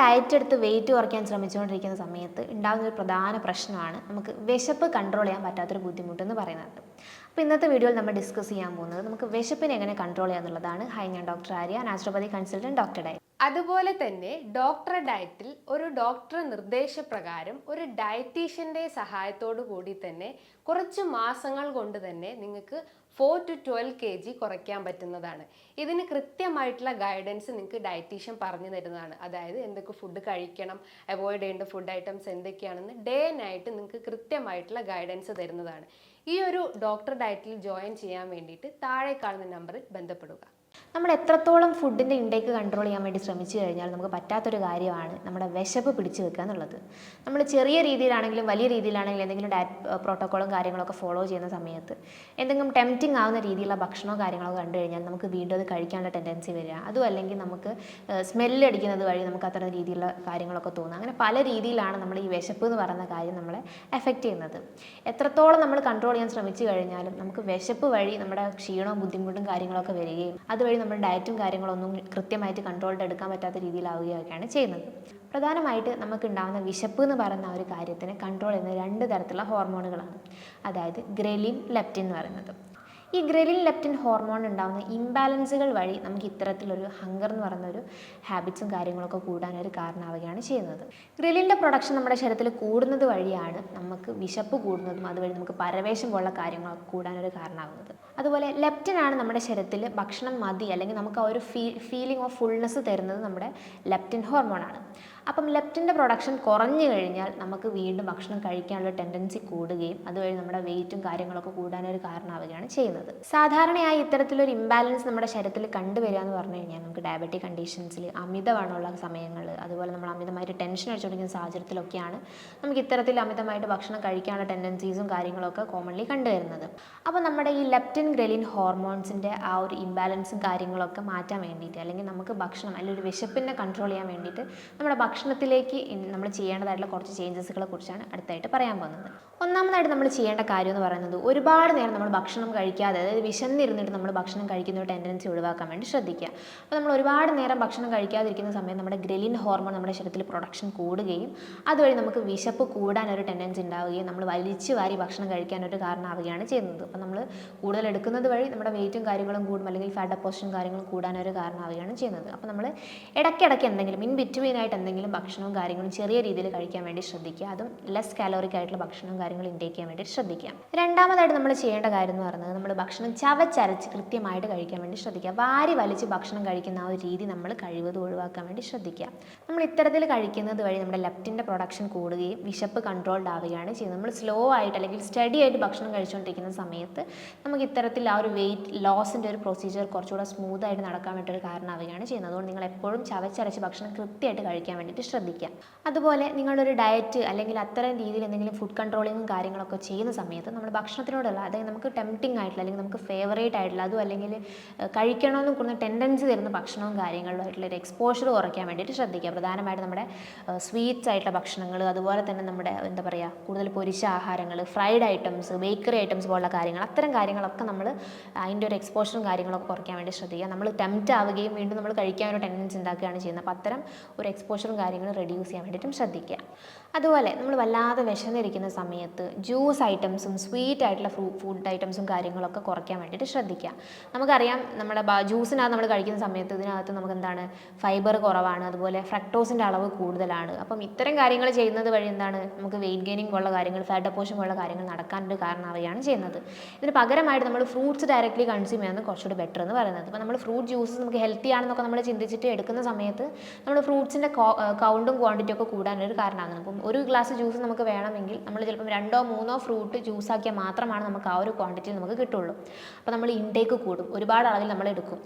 Diet എടുത്ത് wait കുറയ്ക്കാൻ ശ്രമിച്ചുകൊണ്ടിരിക്കുന്ന സമയത്ത് ഉണ്ടാകുന്ന ഒരു പ്രധാന പ്രശ്നമാണ് നമുക്ക് വിശപ്പ് കൺട്രോൾ ചെയ്യാൻ പറ്റാത്തൊരു ബുദ്ധിമുട്ട് എന്ന് പറയുന്നത്. അപ്പോൾ ഇന്നത്തെ വീഡിയോയിൽ നമ്മൾ ഡിസ്കസ് ചെയ്യാൻ പോകുന്നത് നമുക്ക് വിശപ്പിനെ എങ്ങനെ കൺട്രോൾ ചെയ്യുക എന്നുള്ളതാണ്. ഹൈ ഞാൻ doctor Arya. Naturopathy consultant doctor diet. അതുപോലെ തന്നെ ഡോക്ടർ ഡയറ്റിൽ ഒരു ഡോക്ടർ നിർദ്ദേശപ്രകാരം ഒരു ഡയറ്റീഷ്യന്റെ സഹായത്തോടു കൂടി തന്നെ കുറച്ച് മാസങ്ങൾ കൊണ്ട് തന്നെ നിങ്ങൾക്ക് four to twelve K G കുറയ്ക്കാൻ പറ്റുന്നതാണ്. ഇതിന് കൃത്യമായിട്ടുള്ള ഗൈഡൻസ് നിങ്ങൾക്ക് ഡയറ്റീഷ്യൻ പറഞ്ഞു തരുന്നതാണ്. അതായത് എന്തൊക്കെ ഫുഡ് കഴിക്കണം അവോയ്ഡ് ചെയ്യേണ്ട ഫുഡ് ഐറ്റംസ് എന്തൊക്കെയാണെന്ന് ഡേ നൈറ്റ് നിങ്ങൾക്ക് കൃത്യമായിട്ടുള്ള ഗൈഡൻസ് തരുന്നതാണ്. ഈ ഒരു ഡോക്ടർ ഡയറ്റിൽ ജോയിൻ ചെയ്യാൻ വേണ്ടിയിട്ട് താഴെ കാണുന്ന നമ്പറിൽ ബന്ധപ്പെടുക. നമ്മൾ എത്രത്തോളം ഫുഡിന്റെ ഇൻടേക്ക് കൺട്രോൾ ചെയ്യാൻ വേണ്ടി ശ്രമിച്ചു കഴിഞ്ഞാൽ നമുക്ക് പറ്റാത്തൊരു കാര്യമാണ് നമ്മുടെ വിശപ്പ് പിടിച്ചു വെക്കുക എന്നുള്ളത്. നമ്മൾ ചെറിയ രീതിയിലാണെങ്കിലും വലിയ രീതിയിലാണെങ്കിലും എന്തെങ്കിലും ഡയറ്റ് പ്രോട്ടോക്കോളും കാര്യങ്ങളൊക്കെ ഫോളോ ചെയ്യുന്ന സമയത്ത് എന്തെങ്കിലും ടെംപ്റ്റിംഗ് ആവുന്ന രീതിയിലുള്ള ഭക്ഷണമോ കാര്യങ്ങളോ കണ്ടു കഴിഞ്ഞാൽ നമുക്ക് വീണ്ടും അത് കഴിക്കാനുള്ള ടെൻഡൻസി വരിക. അതും അല്ലെങ്കിൽ നമുക്ക് സ്മെല്ല് അടിക്കുന്നത് വഴി നമുക്ക് അത്തരം രീതിയിലുള്ള കാര്യങ്ങളൊക്കെ തോന്നുക അങ്ങനെ പല രീതിയിലാണ് നമ്മൾ ഈ വിശപ്പ് എന്ന് പറയുന്ന കാര്യം നമ്മളെ എഫക്റ്റ് ചെയ്യുന്നത്. എത്രത്തോളം നമ്മൾ കൺട്രോൾ ചെയ്യാൻ ശ്രമിച്ചു കഴിഞ്ഞാലും നമുക്ക് വിശപ്പ് വഴി നമ്മുടെ ക്ഷീണവും ബുദ്ധിമുട്ടും കാര്യങ്ങളൊക്കെ വരികയും അതുവഴി നമ്മുടെ ഡയറ്റും കാര്യങ്ങളൊന്നും കൃത്യമായിട്ട് കൺട്രോൾഡ് എടുക്കാൻ പറ്റാത്ത രീതിയിലാവുകയൊക്കെയാണ് ചെയ്യുന്നത്. പ്രധാനമായിട്ട് നമുക്ക് ഉണ്ടാകുന്ന വിശപ്പ് എന്ന് പറയുന്ന ഒരു കാര്യത്തിന് കൺട്രോൾ ചെയ്യുന്ന രണ്ട് തരത്തിലുള്ള ഹോർമോണുകളാണ്. അതായത് ഗ്രെലിൻ ലെപ്റ്റിൻ എന്ന് പറയുന്നത്. ഈ ഗ്രെലിൻ ലെപ്റ്റിൻ ഹോർമോൺ ഉണ്ടാകുന്ന ഇംബാലൻസുകൾ വഴി നമുക്ക് ഇത്തരത്തിലൊരു ഹങ്കർ എന്ന് പറയുന്ന ഒരു ഹാബിറ്റ്സും കാര്യങ്ങളൊക്കെ കൂടാനൊരു കാരണമാവുകയാണ് ചെയ്യുന്നത്. ഗ്രെലിന്റെ പ്രൊഡക്ഷൻ നമ്മുടെ ശരീരത്തിൽ കൂടുന്നത് വഴിയാണ് നമുക്ക് വിശപ്പ് കൂടുന്നതും അതുവഴി നമുക്ക് പരവേശം പോലുള്ള കാര്യങ്ങളൊക്കെ കൂടാനൊരു കാരണമാകുന്നത് അതുപോലെ ലെപ്റ്റിൻ ആണ് നമ്മുടെ ശരീരത്തിൽ ഭക്ഷണം മതി അല്ലെങ്കിൽ നമുക്ക് ആ ഒരു ഫീ ഫീലിംഗ് ഓഫ് ഫുൾനെസ് തരുന്നത് നമ്മുടെ ലെപ്റ്റിൻ ഹോർമോണാണ്. അപ്പം ലെപ്റ്റിന്റെ പ്രൊഡക്ഷൻ കുറഞ്ഞു കഴിഞ്ഞാൽ നമുക്ക് വീണ്ടും ഭക്ഷണം കഴിക്കാനുള്ള ടെൻഡൻസി കൂടുകയും അതുവഴി നമ്മുടെ വെയിറ്റും കാര്യങ്ങളൊക്കെ കൂടാനൊരു കാരണമാവുകയാണ് ചെയ്യുന്നത്. സാധാരണയായി ഇത്തരത്തിലൊരു ഇംബാലൻസ് നമ്മുടെ ശരീരത്തിൽ കണ്ടുവരിക എന്ന് പറഞ്ഞു കഴിഞ്ഞാൽ നമുക്ക് ഡയബറ്റിക് കണ്ടീഷൻസിൽ അമിതമാണുള്ള സമയങ്ങൾ അതുപോലെ നമ്മൾ അമിതമായിട്ട് ടെൻഷൻ അടിച്ചുകൊണ്ടിരിക്കുന്ന സാഹചര്യത്തിലൊക്കെയാണ് നമുക്ക് ഇത്തരത്തിൽ അമിതമായിട്ട് ഭക്ഷണം കഴിക്കാനുള്ള ടെൻഡൻസീസും കാര്യങ്ങളൊക്കെ കോമൺലി കണ്ടുവരുന്നത്. അപ്പോൾ നമ്മുടെ ഈ ലെപ്റ്റിൻ ഗ്രലിൻ ഹോർമോൺസിന്റെ ആ ഒരു ഇംബാലൻസും കാര്യങ്ങളൊക്കെ മാറ്റാൻ വേണ്ടിയിട്ട് അല്ലെങ്കിൽ നമുക്ക് ഭക്ഷണം അല്ലെങ്കിൽ ഒരു വിശപ്പിനെ കൺട്രോൾ ചെയ്യാൻ വേണ്ടിയിട്ട് നമ്മുടെ ഭക്ഷണത്തിലേക്ക് നമ്മൾ ചെയ്യേണ്ടതായിട്ടുള്ള കുറച്ച് ചേഞ്ചസുകളെ കുറിച്ചാണ് അടുത്തായിട്ട് പറയാൻ പോകുന്നത്. ഒന്നാമതായിട്ട് നമ്മൾ ചെയ്യേണ്ട കാര്യം എന്ന് പറയുന്നത് ഒരുപാട് നേരം നമ്മൾ ഭക്ഷണം കഴിക്കാതെ അതായത് വിശന്നിരുന്നിട്ട് നമ്മൾ ഭക്ഷണം കഴിക്കുന്ന ഒരു ടെൻഡൻസി ഒഴിവാക്കാൻ വേണ്ടി ശ്രദ്ധിക്കുക. അപ്പോൾ നമ്മൾ ഒരുപാട് നേരം ഭക്ഷണം കഴിക്കാതിരിക്കുന്ന സമയം നമ്മുടെ ഗ്രലിൻ ഹോർമോൺ നമ്മുടെ ശരീരത്തിൽ പ്രൊഡക്ഷൻ കൂടുകയും അതുവഴി നമുക്ക് വിശപ്പ് കൂടാൻ ഒരു ടെൻഡൻസി ഉണ്ടാവുകയും നമ്മൾ വലിച്ചു വാരി ഭക്ഷണം കഴിക്കാനൊരു കാരണമാവുകയാണ് ചെയ്യുന്നത്. അപ്പോൾ നമ്മൾ കൂടുതൽ എടുക്കുന്നത് വഴി നമ്മുടെ വെയിറ്റും കാര്യങ്ങളും കൂടും അല്ലെങ്കിൽ ഫാറ്റ് ഡെപ്പോസിഷൻ കാര്യങ്ങളും കൂടാനൊരു കാരണമാവുകയാണ് ചെയ്യുന്നത്. അപ്പോൾ നമ്മൾ ഇടയ്ക്കിടയ്ക്ക് എന്തെങ്കിലും ഇൻ ബിറ്റ്വീൻ ആയിട്ട് എന്തെങ്കിലും ഭക്ഷണവും കാര്യങ്ങളും ചെറിയ രീതിയിൽ കഴിക്കാൻ വേണ്ടി ശ്രദ്ധിക്കുക. അതും ലെസ് കാലോറിക് ആയിട്ടുള്ള ഭക്ഷണവും കാര്യങ്ങളും ഇൻടേക്ക് ചെയ്യാൻ വേണ്ടി ശ്രദ്ധിക്കുക. രണ്ടാമതായിട്ട് നമ്മൾ ചെയ്യേണ്ട കാര്യം എന്ന് പറയുന്നത് നമ്മൾ ഭക്ഷണം ചവച്ചരച്ച് കൃത്യമായിട്ട് കഴിക്കാൻ വേണ്ടി ശ്രദ്ധിക്കുക. വാരി വലിച്ച് ഭക്ഷണം കഴിക്കുന്ന ആ ഒരു രീതി നമ്മൾ കഴിവതും ഒഴിവാക്കാൻ വേണ്ടി ശ്രദ്ധിക്കുക. നമ്മൾ ഇത്തരത്തിൽ കഴിക്കുന്നത് വഴി നമ്മുടെ ലെപ്റ്റിന്റെ പ്രൊഡക്ഷൻ കൂടുകയും വിശപ്പ് കൺട്രോൾഡ് ആവുകയാണ് ചെയ്യുന്നത്. നമ്മൾ സ്ലോ ആയിട്ട് അല്ലെങ്കിൽ സ്റ്റഡി ആയിട്ട് ഭക്ഷണം കഴിച്ചുകൊണ്ടിരിക്കുന്ന സമയത്ത് നമുക്ക് ഇത്തരത്തിൽ ആ ഒരു വെയിറ്റ് ലോസിന്റെ ഒരു പ്രൊസീജിയർ കുറച്ചുകൂടെ സ്മൂത്തായിട്ട് നടക്കാൻ വേണ്ടി ഒരു കാരണമാവുകയാണ് ചെയ്യുന്നത്. അതുകൊണ്ട് നിങ്ങൾ എപ്പോഴും ചവച്ചരച്ച് ഭക്ഷണം കൃത്യമായിട്ട് കഴിക്കാൻ വേണ്ടിയിട്ട് ശ്രദ്ധിക്കുക. അതുപോലെ നിങ്ങളൊരു ഡയറ്റ് അല്ലെങ്കിൽ അത്തരം രീതിയിൽ എന്തെങ്കിലും ഫുഡ് കൺട്രോളിങ്ങും കാര്യങ്ങളൊക്കെ ചെയ്യുന്ന സമയത്ത് നമ്മൾ ഭക്ഷണത്തിനോടുള്ള അതായത് നമുക്ക് ടെംപ്റ്റിംഗ് ആയിട്ടുള്ള അല്ലെങ്കിൽ നമുക്ക് ഫേവറേറ്റ് ആയിട്ടുള്ള അതും അല്ലെങ്കിൽ കഴിക്കണമെന്ന് കൂടുന്ന ടെൻഡൻസി തരുന്ന ഭക്ഷണവും കാര്യങ്ങളുമായിട്ടുള്ള ഒരു എക്സ്പോഷർ കുറയ്ക്കാൻ വേണ്ടിയിട്ട് ശ്രദ്ധിക്കുക. പ്രധാനമായിട്ട് നമ്മുടെ സ്വീറ്റ്സ് ആയിട്ടുള്ള ഭക്ഷണങ്ങൾ അതുപോലെ തന്നെ നമ്മുടെ എന്താ പറയുക കൂടുതൽ പൊരിച്ച ആഹാരങ്ങൾ ഫ്രൈഡ് ഐറ്റംസ് ബേക്കറി ഐറ്റംസ് പോലുള്ള കാര്യങ്ങൾ അത്തരം കാര്യങ്ങളൊക്കെ നമ്മൾ അതിന്റെ ഒരു എക്സ്പോഷറും കാര്യങ്ങളൊക്കെ കുറയ്ക്കാൻ വേണ്ടി ശ്രദ്ധിക്കുക. നമ്മൾ ടെംപ്റ്റ് ആവുകയും വീണ്ടും നമ്മൾ കഴിക്കാൻ ഒരു ടെൻഡൻസ് ഉണ്ടാക്കുകയാണ് ചെയ്യുന്നത്. അപ്പോൾ അത്തരം ഒരു എക്സ്പോഷറും കാര്യങ്ങളും റെഡ്യൂസ് ചെയ്യാൻ വേണ്ടിയിട്ടും ശ്രദ്ധിക്കുക. അതുപോലെ നമ്മൾ വല്ലാതെ വിശന്നിരിക്കുന്ന സമയത്ത് ജ്യൂസ് ഐറ്റംസും സ്വീറ്റ് ആയിട്ടുള്ള ഫ്രൂ ഫുഡ് ഐറ്റംസും കാര്യങ്ങളൊക്കെ കുറയ്ക്കാൻ വേണ്ടിയിട്ട് ശ്രദ്ധിക്കുക. നമുക്കറിയാം നമ്മുടെ ജ്യൂസിനകത്ത് നമ്മൾ കഴിക്കുന്ന സമയത്ത് ഇതിനകത്ത് നമുക്ക് എന്താണ് ഫൈബർ കുറവാണ്. അതുപോലെ ഫ്രക്ടോസിന്റെ അളവ് കൂടുതലാണ്. അപ്പം ഇത്തരം കാര്യങ്ങൾ ചെയ്യുന്നത് വഴി എന്താണ് നമുക്ക് വെയിറ്റ് ഗെയിനിങ് പോലുള്ള കാര്യങ്ങൾ ഫാറ്റ് ഡെപ്പോഷൻ പോലുള്ള കാര്യങ്ങൾ നടക്കാനൊരു കാരണമാവുകയാണ് ചെയ്യുന്നത്. ഇതിന് പകരമായിട്ട് നമ്മൾ ഫ്രൂട്ട്സ് ഡയറക്റ്റ്ലി കൺസ്യൂം ചെയ്യുന്നത് കുറച്ചുകൂടി ബെറ്റർ എന്ന് പറയുന്നത്. അപ്പോൾ നമ്മൾ ഫ്രൂട്ട് ജ്യൂസ് നമുക്ക് ഹെൽത്തി ആണെന്നൊക്കെ നമ്മൾ ചിന്തിച്ചിട്ട് എടുക്കുന്ന സമയത്ത് നമ്മൾ ഫ്രൂട്ട്സിന്റെ കൗണ്ടും ക്വാണ്ടിറ്റിയും ഒക്കെ കൂടാനൊരു കാരണമാണ്. അപ്പം ഒരു ഗ്ലാസ് ജ്യൂസ് നമുക്ക് വേണമെങ്കിൽ നമ്മൾ ചിലപ്പം രണ്ടോ മൂന്നോ ഫ്രൂട്ട് ജ്യൂസ് ജ്യൂസാക്കിയാൽ മാത്രമാണ് നമുക്ക് ആ ഒരു ക്വാണ്ടിറ്റി നമുക്ക് കിട്ടുള്ളൂ. അപ്പോൾ നമ്മൾ ഇൻടേക്ക് കൂടും. ഒരുപാട് അളവിൽ നമ്മൾ എടുക്കും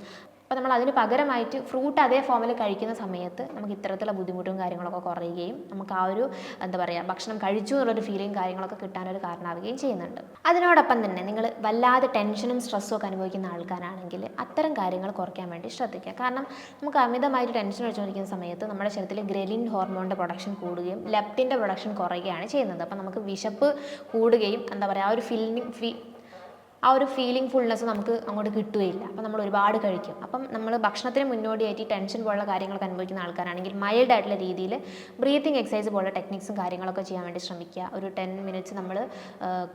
അപ്പോൾ നമ്മൾ അതിന് പകരമായിട്ട് ഫ്രൂട്ട് അതേ ഫോമിൽ കഴിക്കുന്ന സമയത്ത് നമുക്ക് ഇത്തരത്തിലുള്ള ബുദ്ധിമുട്ടും കാര്യങ്ങളൊക്കെ കുറയുകയും നമുക്ക് ആ ഒരു എന്താ പറയുക ഭക്ഷണം കഴിച്ചു എന്നുള്ളൊരു ഫീലിംഗ് കാര്യങ്ങളൊക്കെ കിട്ടാനൊരു കാരണമാവുകയും ചെയ്യുന്നുണ്ട്. അതിനോടൊപ്പം തന്നെ നിങ്ങൾ വല്ലാതെ ടെൻഷനും സ്ട്രെസ്സും ഒക്കെ അനുഭവിക്കുന്ന ആൾക്കാരാണെങ്കിൽ അത്തരം കാര്യങ്ങൾ കുറയ്ക്കാൻ വേണ്ടി ശ്രദ്ധിക്കുക. കാരണം നമുക്ക് അമിതമായിട്ട് ടെൻഷൻ അടിച്ചുകൊണ്ടിരിക്കുന്ന സമയത്ത് നമ്മുടെ ശരീരത്തിൽ ഗ്രെലിൻ ഹോർമോണിന്റെ പ്രൊഡക്ഷൻ കൂടുകയും ലെപ്റ്റിന്റെ പ്രൊഡക്ഷൻ കുറയുകയാണ് ചെയ്യുന്നത്. അപ്പോൾ നമുക്ക് വിശപ്പ് കൂടുകയും എന്താ പറയുക ആ ഒരു ഫീലിംഗ് ഫീ ആ ഒരു ഫീലിംഗ് ഫുൾനെസ് നമുക്ക് അങ്ങോട്ട് കിട്ടുകയില്ല. അപ്പം നമ്മൾ ഒരുപാട് കഴിക്കും. അപ്പം നമ്മൾ ഭക്ഷണത്തിന് മുന്നോടിയായിട്ട് ടെൻഷൻ പോലുള്ള കാര്യങ്ങളൊക്കെ അനുഭവിക്കുന്ന ആൾക്കാരാണെങ്കിൽ മൈൽഡ് ആയിട്ടുള്ള രീതിയിൽ ബ്രീത്തിങ് എക്സസൈസ് പോലുള്ള ടെക്നിക്സും കാര്യങ്ങളൊക്കെ ചെയ്യാൻ വേണ്ടി ശ്രമിക്കുക. ഒരു ടെൻ മിനിറ്റ്സ് നമ്മൾ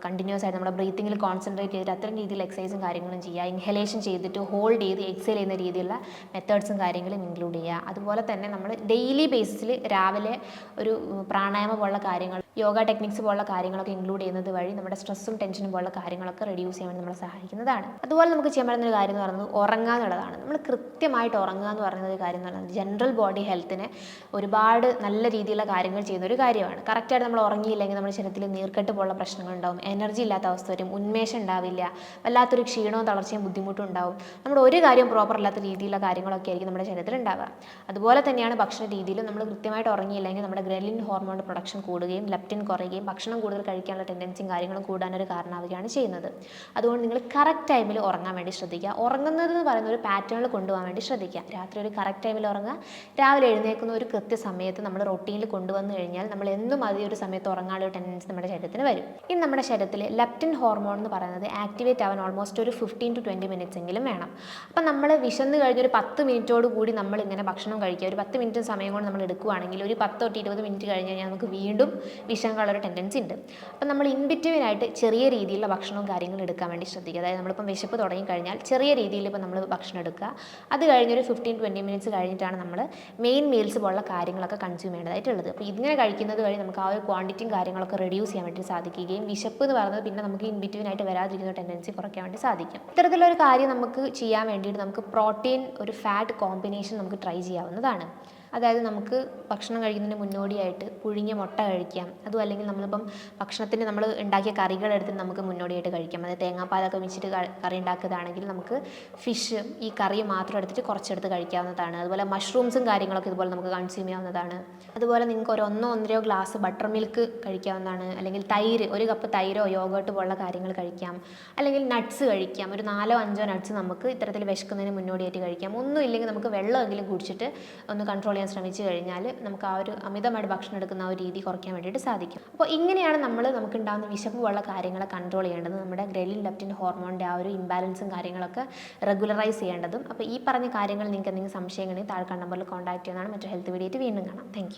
കണ്ടിന്യൂസ് ആയിട്ട് നമ്മുടെ ബ്രീത്തിങ്ങിൽ കോൺസെൻട്രേറ്റ് ചെയ്തിട്ട് അത്തരം രീതിയിൽ എക്സസൈസും കാര്യങ്ങളും ചെയ്യുക. ഇൻഹലേഷൻ ചെയ്തിട്ട് ഹോൾഡ് ചെയ്ത് എക്സൈൽ ചെയ്യുന്ന രീതിയിലുള്ള മെത്തേഡ്സും കാര്യങ്ങളും ഇൻക്ലൂഡ് ചെയ്യുക. അതുപോലെ തന്നെ നമ്മൾ ഡെയിലി ബേസിസിൽ രാവിലെ ഒരു പ്രാണായാമം പോലുള്ള കാര്യങ്ങൾ യോഗ ടെക്നിക്സ് പോലുള്ള കാര്യങ്ങളൊക്കെ ഇൻക്ലൂഡ് ചെയ്യുന്നത് വഴി നമ്മുടെ സ്ട്രെസ്സും ടെൻഷനും പോലുള്ള കാര്യങ്ങളൊക്കെ റെഡ്യൂസ് ചെയ്യാൻ നമ്മളെ സഹായിക്കുന്നതാണ്. അതുപോലെ നമുക്ക് ചെയ്യാൻ പറ്റുന്ന ഒരു കാര്യം എന്ന് പറയുന്നത് ഉറങ്ങുക എന്നുള്ളതാണ്. നമ്മൾ കൃത്യമായിട്ട് ഉറങ്ങുക എന്ന് പറയുന്ന ഒരു കാര്യം എന്ന് പറയുന്നത് ജനറൽ ബോഡി ഹെൽത്തിന് ഒരുപാട് നല്ല രീതിയിലുള്ള കാര്യങ്ങൾ ചെയ്യുന്ന ഒരു കാര്യമാണ്. കറക്റ്റായിട്ട് നമ്മൾ ഉറങ്ങിയില്ലെങ്കിൽ നമ്മുടെ ശരീരത്തിൽ നീർക്കെട്ട് പോലുള്ള പ്രശ്നങ്ങൾ ഉണ്ടാവും. എനർജി ഇല്ലാത്ത അവസ്ഥ വരും. ഉന്മേഷം ഉണ്ടാവില്ല. വല്ലാത്തൊരു ക്ഷീണവും തളർച്ചയും ബുദ്ധിമുട്ടും ഉണ്ടാവും. നമ്മുടെ ഒരു കാര്യം പ്രോപ്പർ അല്ലാത്ത രീതിയിലുള്ള കാര്യങ്ങളൊക്കെ ആയിരിക്കും നമ്മുടെ ശരീരത്തിൽ ഉണ്ടാവുക. അതുപോലെ തന്നെയാണ് ഭക്ഷണ രീതിയിലും നമ്മൾ കൃത്യമായിട്ട് ഉറങ്ങിയില്ലെങ്കിൽ നമ്മുടെ ഗ്രലിൻ ഹോർമോൺ പ്രൊഡക്ഷൻ കൂടുകയും ലെപ്റ്റിൻ കുറയുകയും ഭക്ഷണം കൂടുതൽ കഴിക്കാനുള്ള ടെൻഡൻസിയും കാര്യങ്ങളും കൂടാനൊരു കാരണമാവുകയാണ് ചെയ്യുന്നത്. അതുകൊണ്ട് നിങ്ങൾ കറക്റ്റ് ടൈമിൽ ഉറങ്ങാൻ വേണ്ടി ശ്രദ്ധിക്കുക. ഉറങ്ങുന്നത് എന്ന് പറയുന്ന ഒരു പാറ്റേണിൽ കൊണ്ടുപോകാൻ വേണ്ടി ശ്രദ്ധിക്കുക. രാത്രി ഒരു കറക്റ്റ് ടൈമിൽ ഉറങ്ങുക. രാവിലെ എഴുന്നേൽക്കുന്ന ഒരു കൃത്യസമയത്ത് നമ്മൾ റൊട്ടീനിൽ കൊണ്ടുവന്നു കഴിഞ്ഞാൽ നമ്മൾ എന്നും അതേ ഒരു സമയത്ത് ഉറങ്ങാനുള്ള ടെൻഡൻസി നമ്മുടെ ശരീരത്തിന് വരും. ഇനി നമ്മുടെ ശരീരത്തിൽ ലെപ്റ്റിൻ ഹോർമോൺ എന്ന് പറയുന്നത് ആക്ടിവേറ്റ് ആവാൻ ഓൾമോസ്റ്റ് ഒരു ഫിഫ്റ്റീൻ ടു ട്വന്റി മിനിറ്റ്സ് എങ്കിലും വേണം. അപ്പം നമ്മൾ വിശന്ന് കഴിഞ്ഞ ഒരു പത്ത് മിനിറ്റോട് കൂടി നമ്മൾ ഇങ്ങനെ ഭക്ഷണം കഴിക്കുക. ഒരു പത്ത് മിനിറ്റ് സമയം കൊണ്ട് നമ്മൾ എടുക്കുകയാണെങ്കിൽ ഒരു പത്ത് തൊട്ട് ഇരുപത് മിനിറ്റ് കഴിഞ്ഞ് കഴിഞ്ഞാൽ നമുക്ക് വീണ്ടും വിശങ്കളുള്ള ഒരു ടെൻഡൻസി ഉണ്ട്. അപ്പം നമ്മൾ ഇൻ ബിറ്റ്വീനായിട്ട് ചെറിയ രീതിയിലുള്ള ഭക്ഷണവും കാര്യങ്ങളും എടുക്കാൻ വേണ്ടി ശ്രദ്ധിക്കുക. അതായത് നമ്മളിപ്പം വിശപ്പ് തുടങ്ങി കഴിഞ്ഞാൽ ചെറിയ രീതിയിൽ ഇപ്പം നമ്മൾ ഭക്ഷണം എടുക്കുക. അത് കഴിഞ്ഞൊരു ഫിഫ്റ്റീൻ ട്വന്റി മിനിറ്റ്സ് കഴിഞ്ഞിട്ടാണ് നമ്മൾ മെയിൻ മീൽസ് പോലുള്ള കാര്യങ്ങളൊക്കെ കൺസ്യൂം ചെയ്യേണ്ടതായിട്ടുള്ളത്. അപ്പോൾ ഇങ്ങനെ കഴിക്കുന്നത് വഴി നമുക്ക് ആ ഒരു ക്വാണ്ടിറ്റിയും കാര്യങ്ങളൊക്കെ റെഡ്യൂസ് ചെയ്യാൻ വേണ്ടി സാധിക്കുകയും വിശപ്പ് എന്ന് പറയുന്നത് പിന്നെ നമുക്ക് ഇൻ ബിറ്റ്വീനായിട്ട് വരാതിരിക്കുന്ന ടെൻഡൻസി കുറയ്ക്കാൻ വേണ്ടി സാധിക്കും. ഇത്തരത്തിലൊരു കാര്യം നമുക്ക് ചെയ്യാൻ വേണ്ടിയിട്ട് നമുക്ക് പ്രോട്ടീൻ ഒരു ഫാറ്റ് കോമ്പിനേഷൻ നമുക്ക് ട്രൈ ചെയ്യാവുന്നതാണ്. അതായത് നമുക്ക് ഭക്ഷണം കഴിക്കുന്നതിന് മുന്നോടിയായിട്ട് പുഴുങ്ങിയ മുട്ട കഴിക്കാം. അതും അല്ലെങ്കിൽ നമ്മളിപ്പം ഭക്ഷണത്തിന് നമ്മൾ ഉണ്ടാക്കിയ കറികളെടുത്ത് നമുക്ക് മുന്നോടിയായിട്ട് കഴിക്കാം. അതായത് തേങ്ങാപ്പാലൊക്കെ വെച്ചിട്ട് കറി ഉണ്ടാക്കുന്നതാണെങ്കിൽ നമുക്ക് ഫിഷ് ഈ കറി മാത്രം എടുത്തിട്ട് കുറച്ചെടുത്ത് കഴിക്കാവുന്നതാണ്. അതുപോലെ മഷ്റൂംസും കാര്യങ്ങളൊക്കെ ഇതുപോലെ നമുക്ക് കൺസ്യൂം ചെയ്യാവുന്നതാണ്. അതുപോലെ നിങ്ങൾക്ക് ഒരു ഒന്നോ ഒന്നരയോ ഗ്ലാസ് ബട്ടർ മിൽക്ക് കഴിക്കാവുന്നതാണ്. അല്ലെങ്കിൽ തൈര് ഒരു കപ്പ് തൈരോ യോഗേർട്ട് പോലുള്ള കാര്യങ്ങൾ കഴിക്കാം. അല്ലെങ്കിൽ നട്ട്സ് കഴിക്കാം. ഒരു നാലോ അഞ്ചോ നട്ട്സ് നമുക്ക് ഇത്തരത്തിൽ വിശക്കുന്നതിന് മുന്നോടിയായിട്ട് കഴിക്കാം. ഒന്നും ഇല്ലെങ്കിൽ നമുക്ക് വെള്ളമെങ്കിലും കുടിച്ചിട്ട് ഒന്ന് കൺട്രോൾ ശ്രമിച്ചു കഴിഞ്ഞാൽ നമുക്ക് ആ ഒരു അമിതമായിട്ട് ഭക്ഷണം എടുക്കുന്ന ആ ഒരു രീതി കുറയ്ക്കാൻ വേണ്ടിയിട്ട് സാധിക്കും. അപ്പോൾ ഇങ്ങനെയാണ് നമ്മൾ നമുക്ക് ഉണ്ടാകുന്ന വിശപ്പ് പോലുള്ള കാര്യങ്ങളെ കൺട്രോൾ ചെയ്യേണ്ടത്. നമ്മുടെ ഗ്രെലിൻ ലെപ്റ്റിൻ ഹോർമോണിന്റെ ആ ഒരു ഇംബാലൻസും കാര്യങ്ങളൊക്കെ റെഗുലറൈസ് ചെയ്യേണ്ടതും. അപ്പോൾ ഈ പറഞ്ഞ കാര്യങ്ങൾ നിങ്ങൾക്ക് എന്തെങ്കിലും സംശയങ്ങളെങ്കിൽ താഴെ നമ്പറിൽ കോൺടാക്ട് ചെയ്യുന്നതാണ്. മറ്റൊരു ഹെൽത്ത് വീഡിയോ വീണ്ടും കാണാം. താങ്ക്